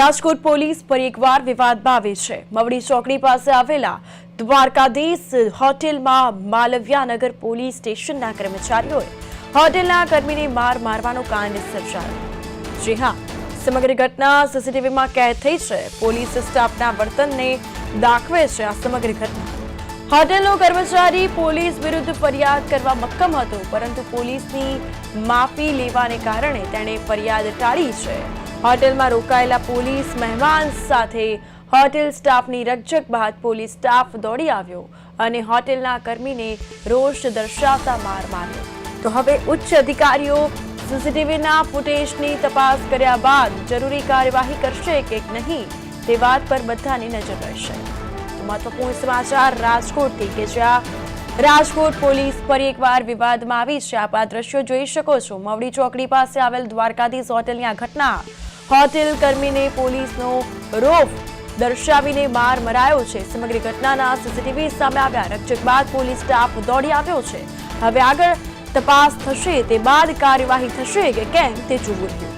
Rajkot police ફરી એકવાર વિવાદમાં આવી છે. મવડી ચોકડી પાસે આવેલા દ્વારકાધીશ હોટેલમાં માલવ્યાનગર પોલીસ સ્ટેશનના કર્મચારીઓએ હોટેલના કર્મીને માર મારવાનો કાંડ સર્જાયો. જી હા, સમગ્ર ઘટના સીસીટીવીમાં કેદ થઈ છે. પોલીસ સ્ટાફના વર્તનને દાખવે છે આ સમગ્ર ઘટના. હોટેલનો કર્મચારી પોલીસ વિરુદ્ધ ફરિયાદ કરવા મક્કમ હતો, પરંતુ પોલીસની માફી લેવાને કારણે તેણે ફરિયાદ ટાળી છે. હોટેલમાં રોકાયેલા પોલીસ મહેમાન સાથે હોટેલ સ્ટાફની રકઝક બાદ પોલીસ સ્ટાફ દોડી આવ્યો અને હોટેલના કર્મીને રોષ દર્શાવતા માર માર્યો. તો હવે ઉચ્ચ અધિકારીઓ સીસીટીવીના ફૂટેજની તપાસ કર્યા બાદ જરૂરી કાર્યવાહી કરશે કે નહીં તે વાત પર બધાની નજર રહેશે. મહત્વપૂર્ણ સમાચાર રાજકોટથી કે જ્યાં રાજકોટ પોલીસ ફરી એકવાર વિવાદમાં આવી છે. આપ આ દ્રશ્યો જોઈ શકો છો. મવડી ચોકડી પાસે આવેલ દ્વારકાધીશ હોટેલની આ ઘટના હોટેલ કર્મીને પોલીસનો રોફ દર્શાવીને માર મરાયો છે. સમગ્ર ઘટનાના સીસીટીવી સામે આવ્યા. રકચક બાદ પોલીસ સ્ટાફ દોડી આવ્યો છે. હવે આગળ તપાસ થશે, તે બાદ કાર્યવાહી થશે કે કેમ તે જોવું